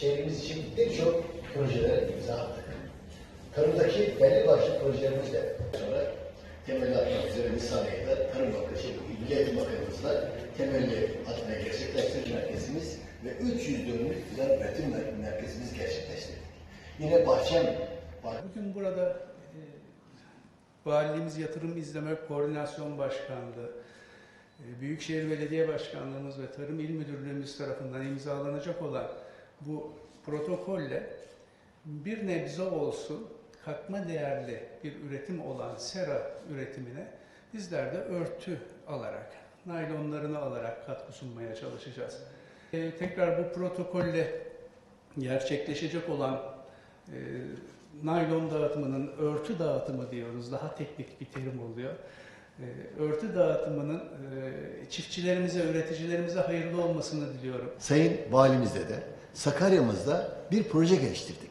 şehrimiz için birçok projelere imza attık. Tarımdaki belli başlı projelerimizle sonra temelli atmak üzere saniyede Tarım Bakanı, şey, Milli Eğitim Bakanımızla temelli atmayı gerçekleştirdik merkezimiz ve 300 dönümlük güzel üretim mer- merkezimizi gerçekleştirdik. Yine bahçem var. Bugün burada e, Valiliğimiz Yatırım İzleme Koordinasyon Başkanlığı, e, Büyükşehir Belediye Başkanlığımız ve Tarım İl Müdürlüğümüz tarafından imzalanacak olan bu protokolle bir nebze olsun katma değerli bir üretim olan sera üretimine bizler de örtü alarak, naylonlarını alarak katkı sunmaya çalışacağız. E, tekrar bu protokolle gerçekleşecek olan e, naylon dağıtımının örtü dağıtımı diyoruz. Daha teknik bir terim oluyor. E, örtü dağıtımının e, çiftçilerimize, üreticilerimize hayırlı olmasını diliyorum. Sayın Valimizle de Sakarya'mızda bir proje geliştirdik.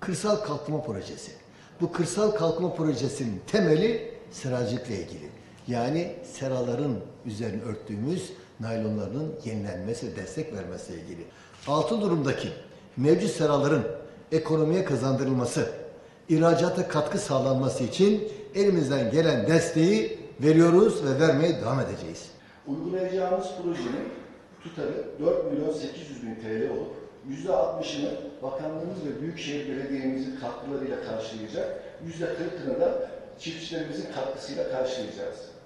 Kırsal Kalkınma Projesi. Bu kırsal kalkınma projesinin temeli seracılıkla ilgili. Yani seraların üzerine örttüğümüz naylonlarının yenilenmesi ve destek vermesiyle ilgili. Altı durumdaki mevcut seraların ekonomiye kazandırılması, ihracata katkı sağlanması için elimizden gelen desteği veriyoruz ve vermeye devam edeceğiz. Uygulayacağımız projenin tutarı 4 milyon 800 bin TL olup %60'ını bakanlığımız ve Büyükşehir Belediye'mizin katkılarıyla karşılayacak, %40'ını da çiftçilerimizin katkısıyla karşılayacağız.